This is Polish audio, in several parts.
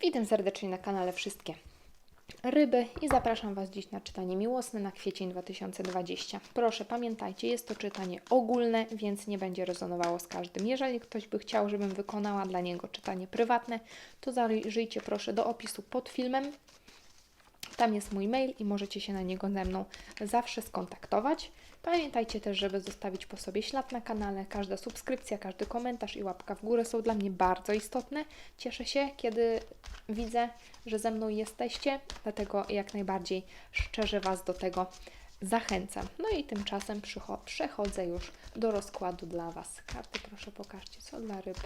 Witam serdecznie na kanale Wszystkie Ryby i zapraszam Was dziś na czytanie miłosne na kwiecień 2020. Proszę pamiętajcie, jest to czytanie ogólne, więc nie będzie rezonowało z każdym. Jeżeli ktoś by chciał, żebym wykonała dla niego czytanie prywatne, to zajrzyjcie proszę do opisu pod filmem. Tam jest mój mail i możecie się na niego ze mną zawsze skontaktować. Pamiętajcie też, żeby zostawić po sobie ślad na kanale. Każda subskrypcja, każdy komentarz i łapka w górę są dla mnie bardzo istotne. Cieszę się, kiedy widzę, że ze mną jesteście, dlatego jak najbardziej szczerze Was do tego zachęcam. No i tymczasem przechodzę już do rozkładu dla Was. Karty proszę pokażcie, co dla ryb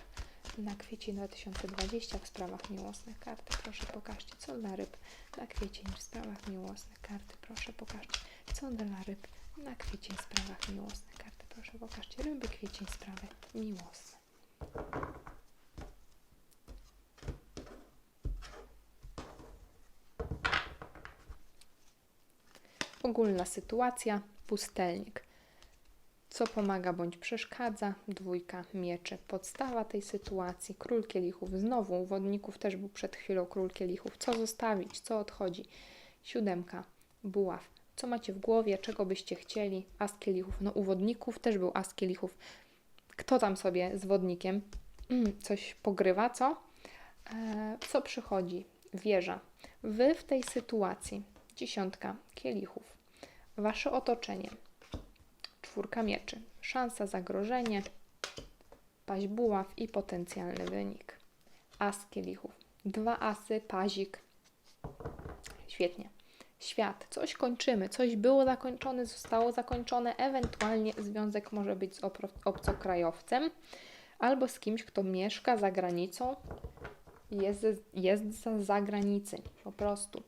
na kwiecień 2020 w sprawach miłosnych. Karty proszę pokażcie, co dla ryb na kwiecień w sprawach miłosnych. Karty proszę pokażcie, co dla ryb na kwiecień sprawach miłosnych. Karty proszę pokażcie, ryby kwiecień sprawy miłosne. Ogólna sytuacja, pustelnik. Co pomaga bądź przeszkadza? Dwójka mieczy. Podstawa tej sytuacji. Król kielichów. Znowu u wodników też był przed chwilą król kielichów. Co zostawić? Co odchodzi? Siódemka. Buław. Co macie w głowie? Czego byście chcieli? As kielichów. No u wodników też był as kielichów. Kto tam sobie z wodnikiem mm, coś pogrywa, co? E, co przychodzi? Wieża. Wy w tej sytuacji. Dziesiątka kielichów. Wasze otoczenie czwórka mieczy. Szansa, zagrożenie, paź buław i potencjalny wynik. As kielichów. Dwa asy, pazik. Świetnie. Świat. Coś kończymy. Coś było zakończone, zostało zakończone. Ewentualnie związek może być z obcokrajowcem albo z kimś, kto mieszka za granicą. Jest, jest za zagranicy. Po prostu.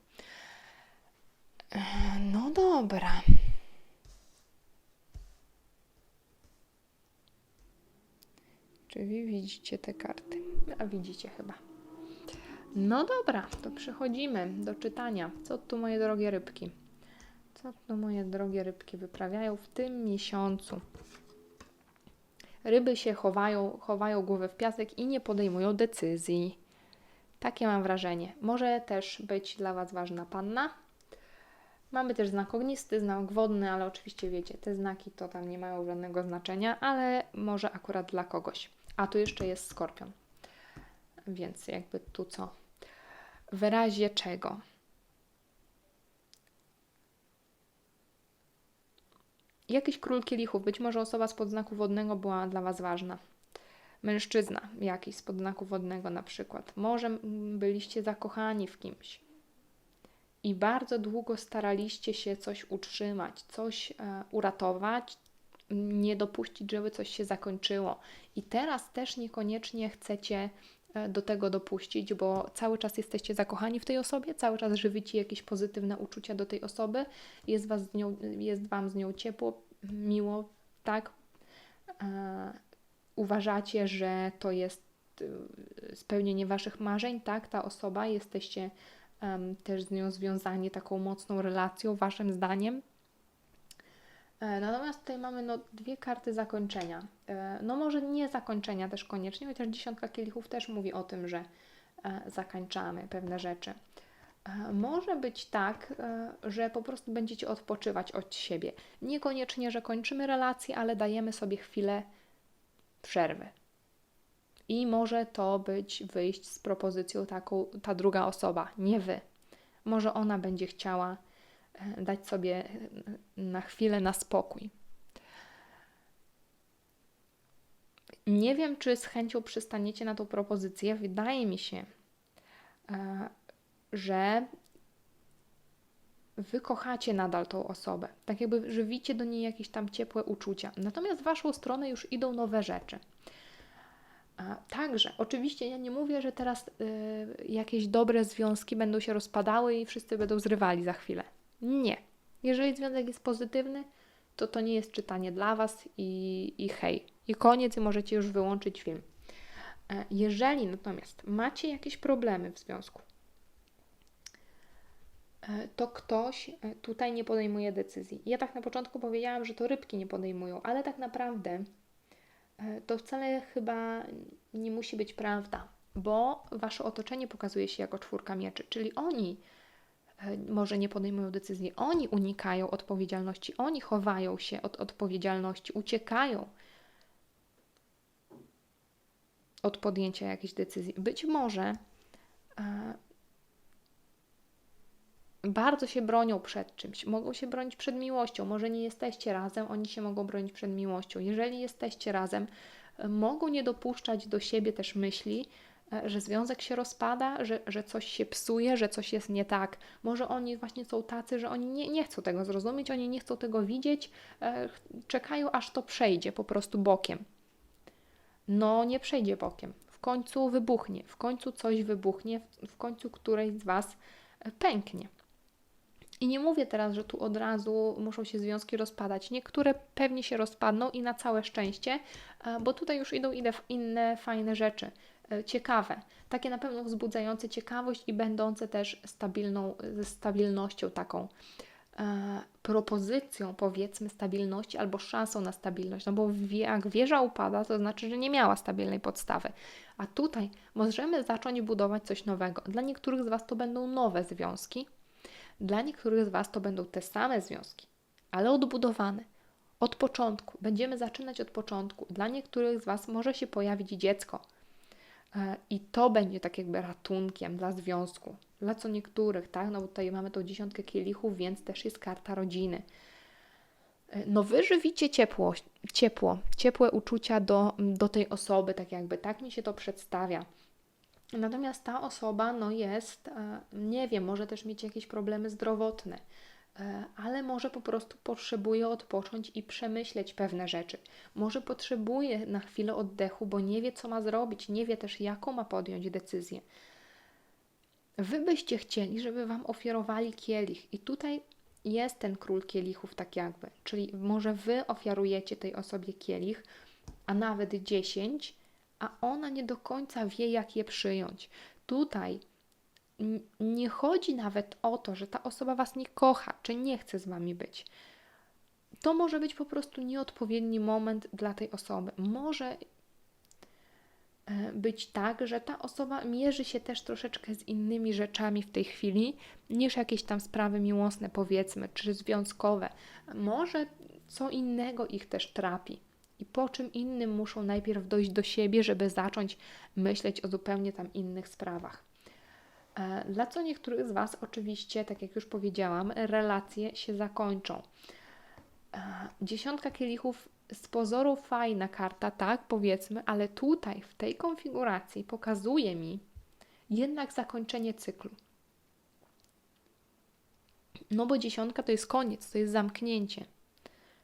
No dobra. Czy wy widzicie te karty? A widzicie chyba. No dobra, to przechodzimy do czytania. Co tu moje drogie rybki? Co tu moje drogie rybki wyprawiają w tym miesiącu? Ryby się chowają, chowają głowę w piasek i nie podejmują decyzji. Takie mam wrażenie. Może też być dla Was ważna panna. Mamy też znak ognisty, znak wodny, ale oczywiście wiecie, te znaki to tam nie mają żadnego znaczenia, ale może akurat dla kogoś. A tu jeszcze jest skorpion. Więc jakby tu co? W razie czego? Jakiś król kielichów, być może osoba z podznaku wodnego była dla Was ważna. Mężczyzna jakiś z podznaku wodnego na przykład. Może byliście zakochani w kimś i bardzo długo staraliście się coś utrzymać, coś e, uratować, nie dopuścić, żeby coś się zakończyło. I teraz też niekoniecznie chcecie do tego dopuścić, bo cały czas jesteście zakochani w tej osobie, cały czas żywicie jakieś pozytywne uczucia do tej osoby, jest, was z nią, jest Wam z nią ciepło, miło, tak? E, uważacie, że to jest e, spełnienie Waszych marzeń, tak? Ta osoba, jesteście też z nią związani taką mocną relacją, Waszym zdaniem, E, natomiast tutaj mamy no, dwie karty zakończenia. E, no może nie zakończenia też koniecznie, chociaż dziesiątka kielichów też mówi o tym, że e, zakończamy pewne rzeczy. Może być tak, że po prostu będziecie odpoczywać od siebie. Niekoniecznie, że kończymy relację, ale dajemy sobie chwilę przerwy. I może to być wyjść z propozycją taką ta druga osoba, nie wy. Może ona będzie chciała dać sobie na chwilę na spokój. Nie wiem, czy z chęcią przystaniecie na tą propozycję. Wydaje mi się, e, że wy kochacie nadal tą osobę. Tak jakby żywicie do niej jakieś tam ciepłe uczucia. Natomiast w waszą stronę już idą nowe rzeczy. Także, oczywiście ja nie mówię, że teraz y, jakieś dobre związki będą się rozpadały i wszyscy będą zrywali za chwilę. Nie. Jeżeli związek jest pozytywny, to to nie jest czytanie dla Was i, i hej. I koniec, i możecie już wyłączyć film. E, jeżeli natomiast macie jakieś problemy w związku, e, to ktoś e, tutaj nie podejmuje decyzji. Ja tak na początku powiedziałam, że to rybki nie podejmują, ale tak naprawdę to wcale chyba nie musi być prawda. bo wasze otoczenie pokazuje się jako czwórka mieczy, czyli oni może nie podejmują decyzji, oni unikają odpowiedzialności, oni chowają się od odpowiedzialności, uciekają od podjęcia jakiejś decyzji. Być może e, bardzo się bronią przed czymś, mogą się bronić przed miłością. Może nie jesteście razem, oni się mogą bronić przed miłością. Jeżeli jesteście razem, e, mogą nie dopuszczać do siebie też myśli, e, że związek się rozpada, że, że coś się psuje, że coś jest nie tak. Może oni właśnie są tacy, że oni nie, nie chcą tego zrozumieć, oni nie chcą tego widzieć, e, czekają aż to przejdzie po prostu bokiem. No, nie przejdzie bokiem. W końcu wybuchnie, w końcu coś wybuchnie, w końcu któreś z Was pęknie. I nie mówię teraz, że tu od razu muszą się związki rozpadać. Niektóre pewnie się rozpadną i na całe szczęście, e, bo tutaj już idą inne fajne rzeczy, e, ciekawe, takie na pewno wzbudzające ciekawość i będące też stabilną, ze stabilnością taką, e, propozycją powiedzmy stabilności albo szansą na stabilność, no bo jak wieża upada, to znaczy, że nie miała stabilnej podstawy. A tutaj możemy zacząć budować coś nowego. Dla niektórych z Was to będą nowe związki, dla niektórych z Was to będą te same związki, ale odbudowane. Od początku. Będziemy zaczynać od początku. Dla niektórych z Was może się pojawić dziecko. E, I to będzie tak jakby ratunkiem dla związku. Dla co niektórych, tak? No bo tutaj mamy tą dziesiątkę kielichów, więc też jest karta rodziny. E, no wy żywicie ciepło, ciepło, ciepłe uczucia do, do tej osoby, tak jakby, tak mi się to przedstawia. Natomiast ta osoba no jest, e, nie wiem, może też mieć jakieś problemy zdrowotne, ale może po prostu potrzebuje odpocząć i przemyśleć pewne rzeczy. Może potrzebuje na chwilę oddechu, bo nie wie, co ma zrobić, nie wie też, jaką ma podjąć decyzję. Wy byście chcieli, żeby Wam ofiarowali kielich, i tutaj jest ten król kielichów, tak jakby. Czyli może Wy ofiarujecie tej osobie kielich, a nawet dziesięć a ona nie do końca wie, jak je przyjąć. Tutaj nie chodzi nawet o to, że ta osoba Was nie kocha, czy nie chce z Wami być. To może być po prostu nieodpowiedni moment dla tej osoby. Może e, być tak, że ta osoba mierzy się też troszeczkę z innymi rzeczami w tej chwili niż jakieś tam sprawy miłosne, powiedzmy, czy związkowe. Może co innego ich też trapi i po czym innym muszą najpierw dojść do siebie, żeby zacząć myśleć o zupełnie tam innych sprawach. E, dla co niektórych z Was, oczywiście, tak jak już powiedziałam, relacje się zakończą. E, dziesiątka kielichów z pozoru fajna karta, tak powiedzmy, ale tutaj w tej konfiguracji pokazuje mi jednak zakończenie cyklu. No bo dziesiątka to jest koniec, to jest zamknięcie.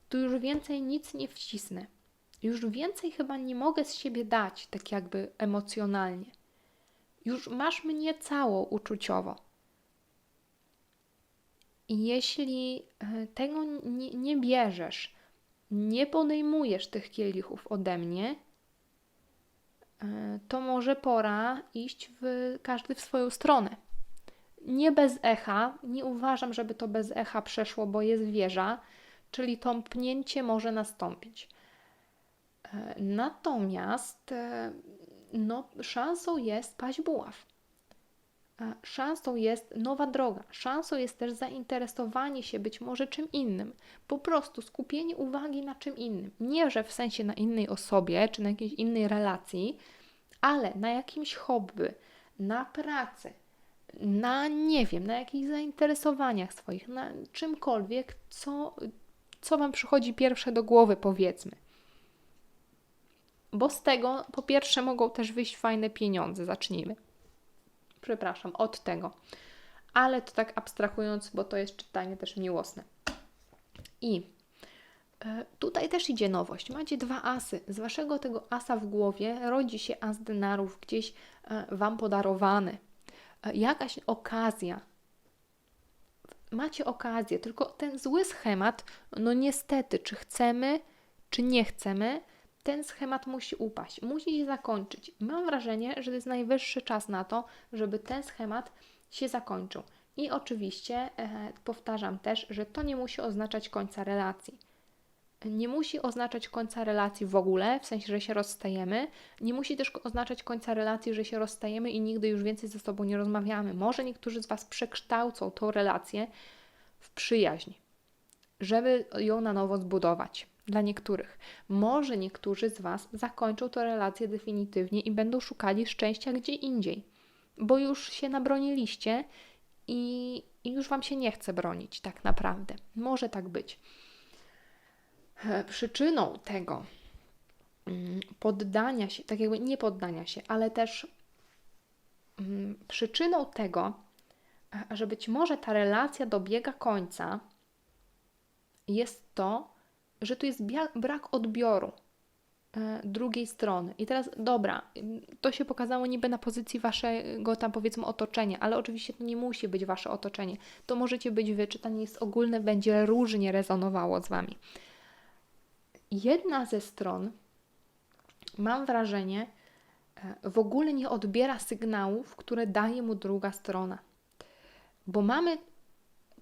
Tu już więcej nic nie wcisnę. Już więcej chyba nie mogę z siebie dać, tak jakby emocjonalnie. Już masz mnie całą uczuciowo. I jeśli e, tego nie, nie bierzesz, nie podejmujesz tych kielichów ode mnie, e, to może pora iść w każdy w swoją stronę. Nie bez echa, nie uważam, żeby to bez echa przeszło, bo jest wieża, czyli tąpnięcie może nastąpić. Natomiast e, no, szansą jest paść buław. Szansą jest nowa droga, szansą jest też zainteresowanie się być może czym innym, po prostu skupienie uwagi na czym innym. Nie, że w sensie na innej osobie czy na jakiejś innej relacji, ale na jakimś hobby, na pracy, na nie wiem, na jakichś zainteresowaniach swoich, na czymkolwiek, co, co Wam przychodzi pierwsze do głowy, powiedzmy bo z tego po pierwsze mogą też wyjść fajne pieniądze. Zacznijmy. Przepraszam, od tego. Ale to tak abstrahując, bo to jest czytanie też miłosne. I e, tutaj też idzie nowość. Macie dwa asy. Z waszego tego asa w głowie rodzi się as denarów gdzieś e, wam podarowany. E, jakaś okazja. Macie okazję, tylko ten zły schemat, no niestety, czy chcemy, czy nie chcemy, ten schemat musi upaść, musi się zakończyć. Mam wrażenie, że to jest najwyższy czas na to, żeby ten schemat się zakończył. I oczywiście e, powtarzam też, że to nie musi oznaczać końca relacji. nie musi oznaczać końca relacji w ogóle, w sensie, że się rozstajemy. Nie musi też oznaczać końca relacji, że się rozstajemy i nigdy już więcej ze sobą nie rozmawiamy. Może niektórzy z Was przekształcą tą relację w przyjaźń, żeby ją na nowo zbudować. Dla niektórych. Może niektórzy z Was zakończą tę relację definitywnie i będą szukali szczęścia gdzie indziej, bo już się nabroniliście i, i już Wam się nie chce bronić, tak naprawdę. Może tak być. E, Przyczyną tego mm, poddania się, tak jakby nie poddania się, ale też mm, przyczyną tego, e, że być może ta relacja dobiega końca, jest to, że tu jest brak odbioru e, drugiej strony. I teraz, dobra, to się pokazało niby na pozycji waszego tam powiedzmy otoczenia, ale oczywiście to nie musi być wasze otoczenie. To możecie być wy, czytanie jest ogólne, będzie różnie rezonowało z wami. Jedna ze stron, mam wrażenie, e, w ogóle nie odbiera sygnałów, które daje mu druga strona. Bo mamy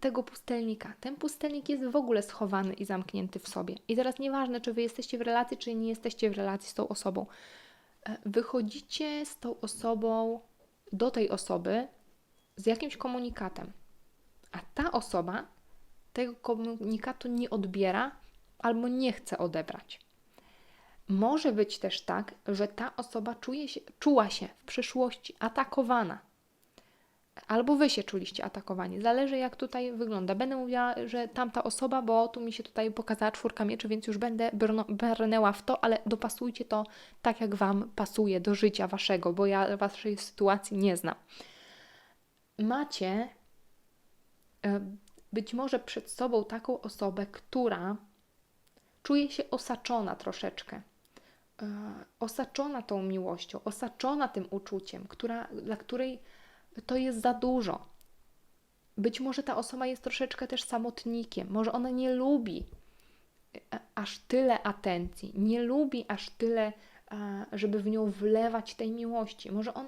tego pustelnika. Ten pustelnik jest w ogóle schowany i zamknięty w sobie. I teraz nieważne, czy wy jesteście w relacji, czy nie jesteście w relacji z tą osobą. E, Wychodzicie z tą osobą do tej osoby z jakimś komunikatem, a ta osoba tego komunikatu nie odbiera albo nie chce odebrać. Może być też tak, że ta osoba czuje się, czuła się w przyszłości atakowana albo wy się czuliście atakowani. Zależy, jak tutaj wygląda. Będę mówiła, że tamta osoba, bo tu mi się tutaj pokazała czwórka mieczy, więc już będę brnęła w to, ale dopasujcie to tak, jak Wam pasuje do życia Waszego, bo ja Waszej sytuacji nie znam. Macie e, być może przed sobą taką osobę, która czuje się osaczona troszeczkę. E, Osaczona tą miłością, osaczona tym uczuciem, która, dla której to jest za dużo. Być może ta osoba jest troszeczkę też samotnikiem, może ona nie lubi e, aż tyle atencji, nie lubi aż tyle, żeby w nią wlewać tej miłości. Może on,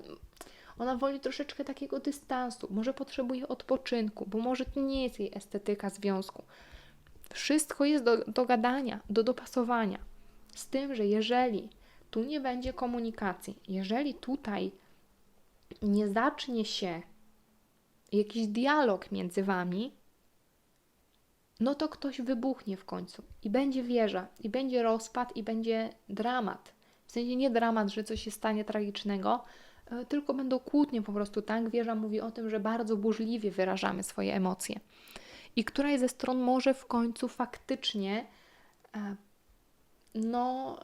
ona woli troszeczkę takiego dystansu, może potrzebuje odpoczynku, bo może to nie jest jej estetyka związku. Wszystko jest do, do gadania, do dopasowania. Z tym, że jeżeli tu nie będzie komunikacji, jeżeli tutaj nie zacznie się jakiś dialog między wami, no to ktoś wybuchnie w końcu i będzie wieża, i będzie rozpad, i będzie dramat. W sensie nie dramat, że coś się stanie tragicznego, e, tylko będą kłótnie po prostu, tak? Wieża mówi o tym, że bardzo burzliwie wyrażamy swoje emocje. I któraś ze stron może w końcu faktycznie e, no,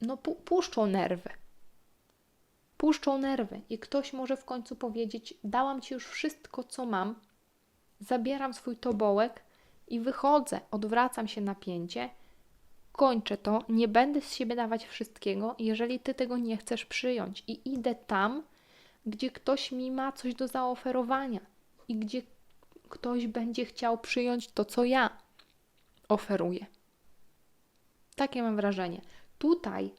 no pu- puszczą nerwy puszczą nerwy i ktoś może w końcu powiedzieć: Dałam ci już wszystko, co mam, zabieram swój tobołek i wychodzę, odwracam się napięcie, kończę to, nie będę z siebie dawać wszystkiego, jeżeli ty tego nie chcesz przyjąć, i idę tam, gdzie ktoś mi ma coś do zaoferowania i gdzie ktoś będzie chciał przyjąć to, co ja oferuję. Takie mam wrażenie. Tutaj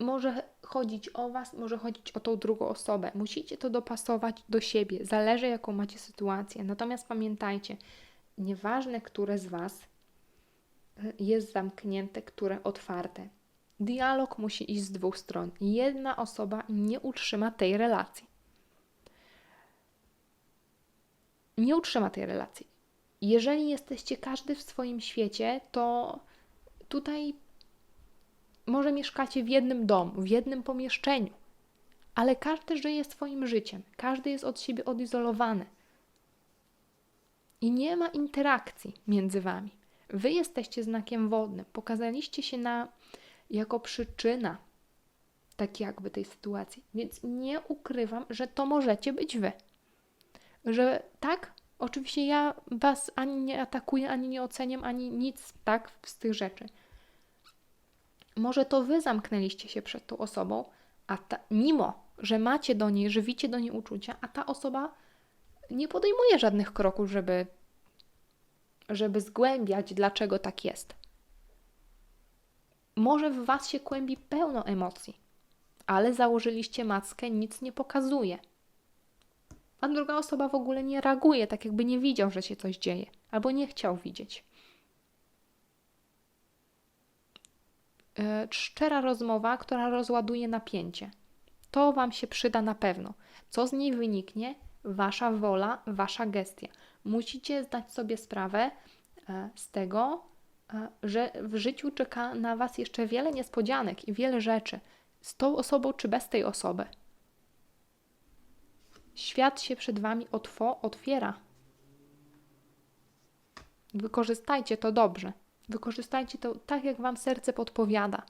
może chodzić o Was, może chodzić o tą drugą osobę. Musicie to dopasować do siebie, zależy jaką macie sytuację. Natomiast pamiętajcie, nieważne, które z Was y, jest zamknięte, które otwarte. Dialog musi iść z dwóch stron. Jedna osoba nie utrzyma tej relacji. Nie utrzyma tej relacji. Jeżeli jesteście każdy w swoim świecie, to tutaj może mieszkacie w jednym domu, w jednym pomieszczeniu, ale każdy żyje swoim życiem, każdy jest od siebie odizolowany. I nie ma interakcji między wami. Wy jesteście znakiem wodnym, pokazaliście się na, jako przyczyna tak jakby tej sytuacji, więc nie ukrywam, że to możecie być wy. Że tak, oczywiście ja was ani nie atakuję, ani nie oceniam, ani nic tak z tych rzeczy może to wy zamknęliście się przed tą osobą, a ta, mimo, że macie do niej, żywicie do niej uczucia, a ta osoba nie podejmuje żadnych kroków, żeby, żeby zgłębiać, dlaczego tak jest. Może w was się kłębi pełno emocji, ale założyliście maskę, nic nie pokazuje. A druga osoba w ogóle nie reaguje, tak jakby nie widział, że się coś dzieje, albo nie chciał widzieć. Szczera rozmowa, która rozładuje napięcie. To Wam się przyda na pewno. Co z niej wyniknie? Wasza wola, Wasza gestia. Musicie zdać sobie sprawę e, z tego, e, że w życiu czeka na Was jeszcze wiele niespodzianek i wiele rzeczy. Z tą osobą czy bez tej osoby. Świat się przed Wami otwo, otwiera. Wykorzystajcie to dobrze. Wykorzystajcie to tak, jak Wam serce podpowiada.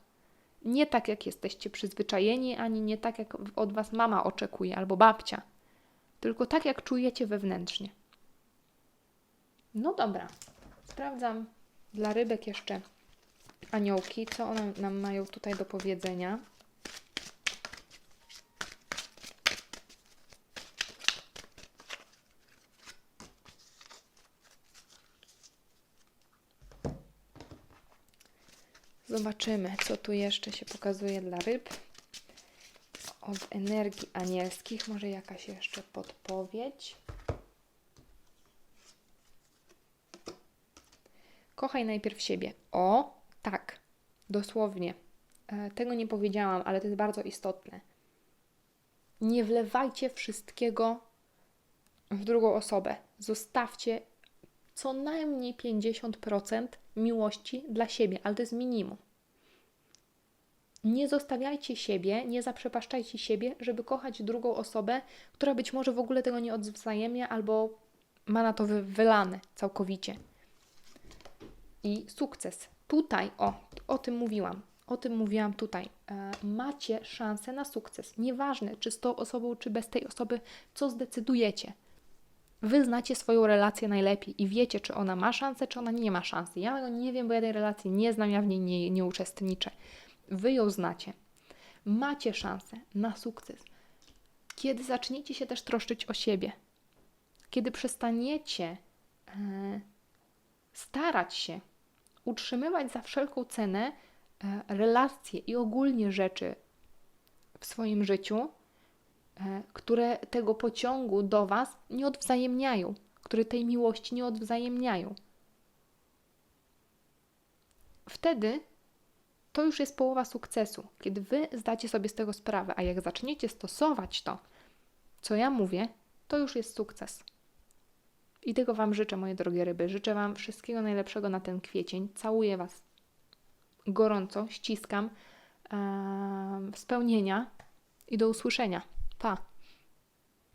Nie tak, jak jesteście przyzwyczajeni, ani nie tak, jak od Was mama oczekuje albo babcia. Tylko tak, jak czujecie wewnętrznie. No dobra. Sprawdzam dla rybek jeszcze aniołki, co one nam mają tutaj do powiedzenia. Zobaczymy, co tu jeszcze się pokazuje dla ryb. Od energii anielskich, może jakaś jeszcze podpowiedź. Kochaj najpierw siebie. O, tak, dosłownie. E, Tego nie powiedziałam, ale to jest bardzo istotne. Nie wlewajcie wszystkiego w drugą osobę. Zostawcie co najmniej 50% miłości dla siebie, ale to jest minimum. Nie zostawiajcie siebie, nie zaprzepaszczajcie siebie, żeby kochać drugą osobę, która być może w ogóle tego nie odwzajemnia albo ma na to wy- wylane całkowicie. I sukces. Tutaj, o, o tym mówiłam. O tym mówiłam tutaj. E, macie szansę na sukces. Nieważne, czy z tą osobą, czy bez tej osoby, co zdecydujecie. Wy znacie swoją relację najlepiej i wiecie, czy ona ma szansę, czy ona nie ma szansy. Ja tego nie wiem, bo ja tej relacji nie znam, ja w niej nie, nie uczestniczę. Wy ją znacie. Macie szansę na sukces. Kiedy zaczniecie się też troszczyć o siebie, kiedy przestaniecie e, starać się utrzymywać za wszelką cenę e, relacje i ogólnie rzeczy w swoim życiu, które tego pociągu do Was nie odwzajemniają, które tej miłości nie odwzajemniają. Wtedy to już jest połowa sukcesu, kiedy Wy zdacie sobie z tego sprawę, a jak zaczniecie stosować to, co ja mówię, to już jest sukces. I tego Wam życzę, moje drogie ryby. Życzę Wam wszystkiego najlepszego na ten kwiecień. Całuję Was gorąco, ściskam. Eee, spełnienia i do usłyszenia. Pappa.